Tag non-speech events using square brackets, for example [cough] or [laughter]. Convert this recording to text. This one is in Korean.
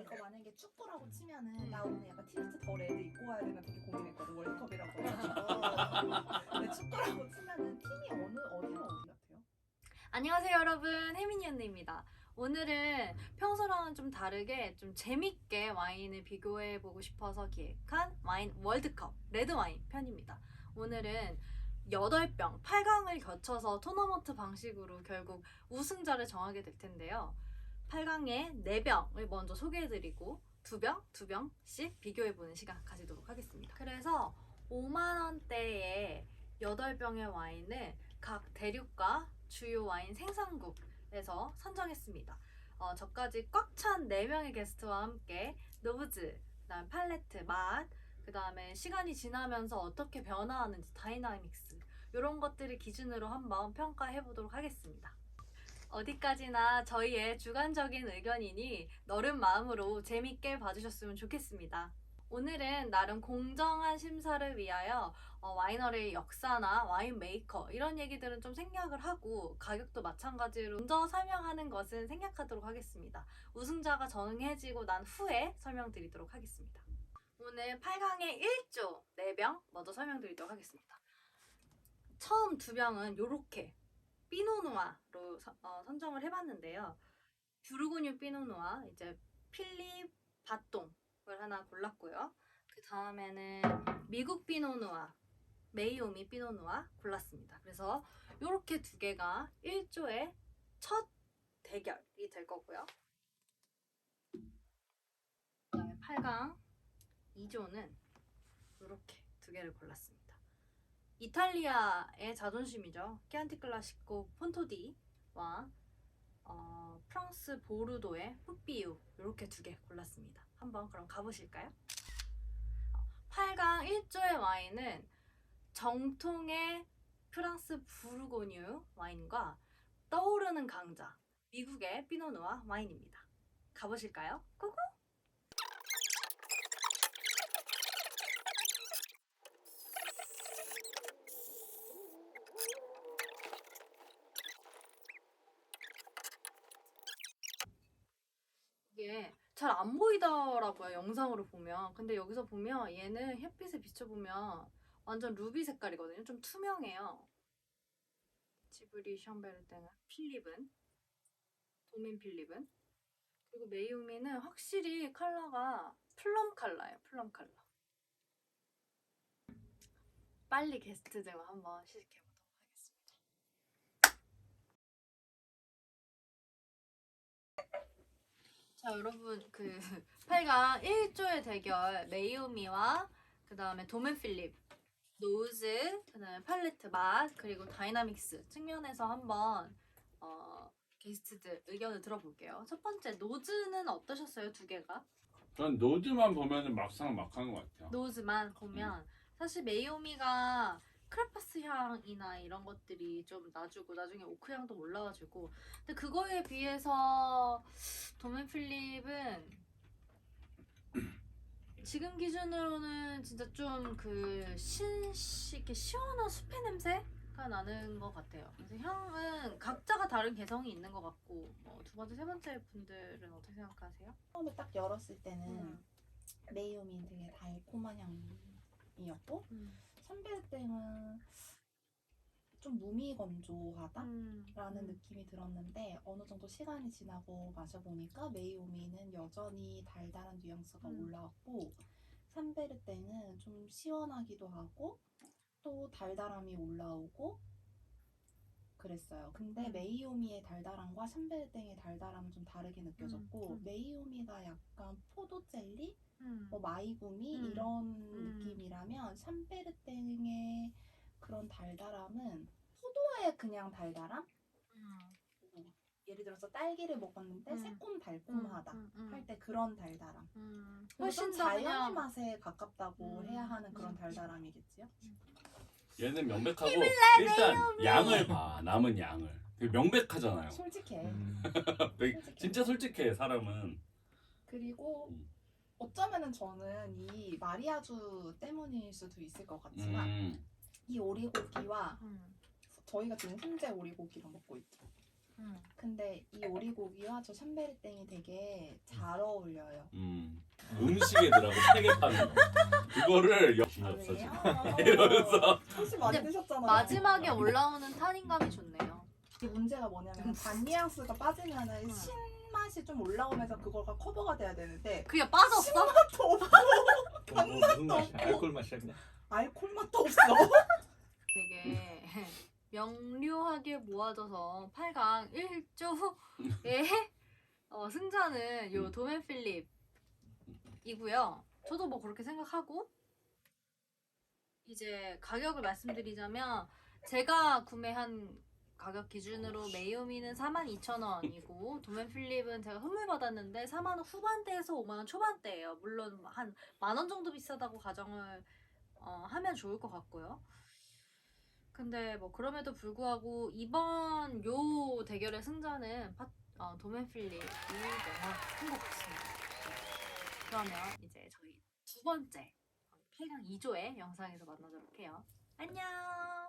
이거 만약에 축구라고 치면은 음. 나 오늘 약간 티셔츠 더 레드 입고 와야 되나 되게 고민했거든 월드컵이라고 해가지고 [laughs] 근데 축구라고 치면은 팀이 어느 어디가 어디 같아요? 안녕하세요 여러분 혜민이 언니입니다. 오늘은 평소랑은 좀 다르게 좀 재밌게 와인을 비교해 보고 싶어서 기획한 와인 월드컵 레드 와인 편입니다. 오늘은 8병 8강을 거쳐서 토너먼트 방식으로 결국 우승자를 정하게 될 텐데요. 8강에 4병을 먼저 소개해 드리고 2병, 2병씩 비교해 보는 시간 가지도록 하겠습니다. 그래서 5만 원대의 8병의 와인을 각 대륙과 주요 와인 생산국에서 선정했습니다. 어, 저까지 꽉 찬 4명의 게스트와 함께 노브즈, 그다음 팔레트, 맛, 그 다음에 시간이 지나면서 어떻게 변화하는지 다이나믹스 이런 것들을 기준으로 한번 평가해 보도록 하겠습니다. 어디까지나 저희의 주관적인 의견이니 너른 마음으로 재밌게 봐주셨으면 좋겠습니다. 오늘은 나름 공정한 심사를 위하여 어, 와이너리의 역사나 와인 메이커 이런 얘기들은 좀 생략을 하고 가격도 마찬가지로 먼저 설명하는 것은 생략하도록 하겠습니다. 우승자가 정해지고 난 후에 설명드리도록 하겠습니다. 오늘 8강의 1조 4병 먼저 설명드리도록 하겠습니다. 처음 두 병은 요렇게 피노누아로 서- 어, 선정을 해봤는데요. 부르고뉴 피노누아 이제 필립 바똥을 하나 골랐고요. 그 다음에는 미국 피노누아 메이오미 피노누아 골랐습니다. 그래서 이렇게 두 개가 1조의 첫 대결이 될 거고요. 그다음에 8강 2조는 이렇게 두 개를 골랐습니다. 이탈리아의 자존심이죠. 키안티 클라시코 폰토디와 어, 프랑스 보르도의 푸비유 이렇게 두 개 골랐습니다. 한번 그럼 가보실까요? 8강 1조의 와인은 정통의 프랑스 부르고뉴 와인과 떠오르는 강자 미국의 피노누아 와인입니다. 가보실까요? 고고! 이게 잘 안 보이더라고요 영상으로 보면. 근데 여기서 보면 얘는 햇빛에 비춰보면 완전 루비 색깔이거든요. 좀 투명해요. 지브리 샴베르테는 필립은? 도민 필립은? 그리고 메이우미는 확실히 컬러가 플럼 컬러예요 플럼 컬러. 빨리 게스트들과 한번 시식해보도록 하겠습니다 자 여러분 그 [laughs] 8강 1조의 대결 메이오미와 그 다음에 도맨 필립 노즈 그 다음에 팔레트 맛 그리고 다이나믹스 측면에서 한번 어, 게스트들 의견을 들어볼게요 첫 번째 노즈는 어떠셨어요 두 개가? 전 노즈만 보면은 막상 막한 것 같아요. 노즈만 보면 사실 메이오미가 크레파스 향이나 이런 것들이 좀 나주고 나중에 오크 향도 올라와주고 근데 그거에 비해서 도맨 필립은 지금 기준으로는 진짜 좀 그 신, 이렇게 시원한 숲의 냄새가 나는 것 같아요. 그래서 향은 각자가 다른 개성이 있는 것 같고 뭐 두 번째, 세 번째 분들은 어떻게 생각하세요? 처음에 딱 열었을 때는 음. 메이오미는 되게 달콤한 향이었고 선베르땡은 좀 무미건조하다? 음. 라는 느낌이 들었는데 어느 정도 시간이 지나고 마셔보니까 메이오미는 여전히 달달한 뉘앙스가 음. 올라왔고 산베르땡은 좀 시원하기도 하고 또 달달함이 올라오고 그랬어요. 근데 음. 메이오미의 달달함과 산베르땡의 달달함은 좀 다르게 느껴졌고 음, 음. 메이오미가 약간 포도 젤리, 음. 뭐 마이구미 음. 이런 음. 느낌이라면 샴베르땡의 그런 달달함은 포도의 그냥 달달함? 음. 예를 들어서 딸기를 먹었는데 음. 새콤달콤하다 음, 음, 할 때 그런 달달함. 음. 훨씬 더 자연의 그냥 맛에 가깝다고 음. 해야 하는 그런 음. 달달함이겠지요? 얘는 명백하고 일단 양을 봐. 남은 양을. 되게 명백하잖아요. 솔직해. 음. [laughs] 되게 솔직해. 진짜 솔직해 사람은. 그리고 음. 어쩌면은 저는 이 마리아주 때문일 수도 있을 것 같지만 음. 이 오리고기와 음. 저희가 지금 훈제 오리고기를 먹고 있죠. 음. 근데 이 오리고기와 저 샴베르땡이 되게 잘 어울려요. 음. 음식에 들어가고 세개 파는 거. 여신이 아, 없어 지금. 왜요? 이러면서. 소시 많이 근데 드셨잖아요. 마지막에 올라오는 탄닌감이 좋네요. 이 문제가 뭐냐면 반 뉘앙스가 빠지면은 음. 신맛이 좀 올라오면서 그거가 커버가 돼야 되는데 그게 빠졌어? 맛도 없고 뭐, 무슨 맛이야? 없고. 알콜 맛이야 그냥? 알콜 맛도 없어. [laughs] 되게 명료하게 모아져서 8강 1조의 어, 승자는 요 도맨 필립이고요. 저도 뭐 그렇게 생각하고 이제 가격을 말씀드리자면 제가 구매한 가격 기준으로 메이오미는 42,000원이고 도맨 필립은 제가 선물 받았는데 4만 원 후반대에서 5만 원 초반대예요. 물론 한 만 원 정도 비싸다고 가정을 어, 하면 좋을 것 같고요. 근데 뭐 그럼에도 불구하고 이번 요 대결의 승자는 파, 어, 도맨 필립이 명확한 것 같습니다. 네. 그러면 이제 저희 두 번째 8강 2조의 영상에서 만나도록 해요. 안녕!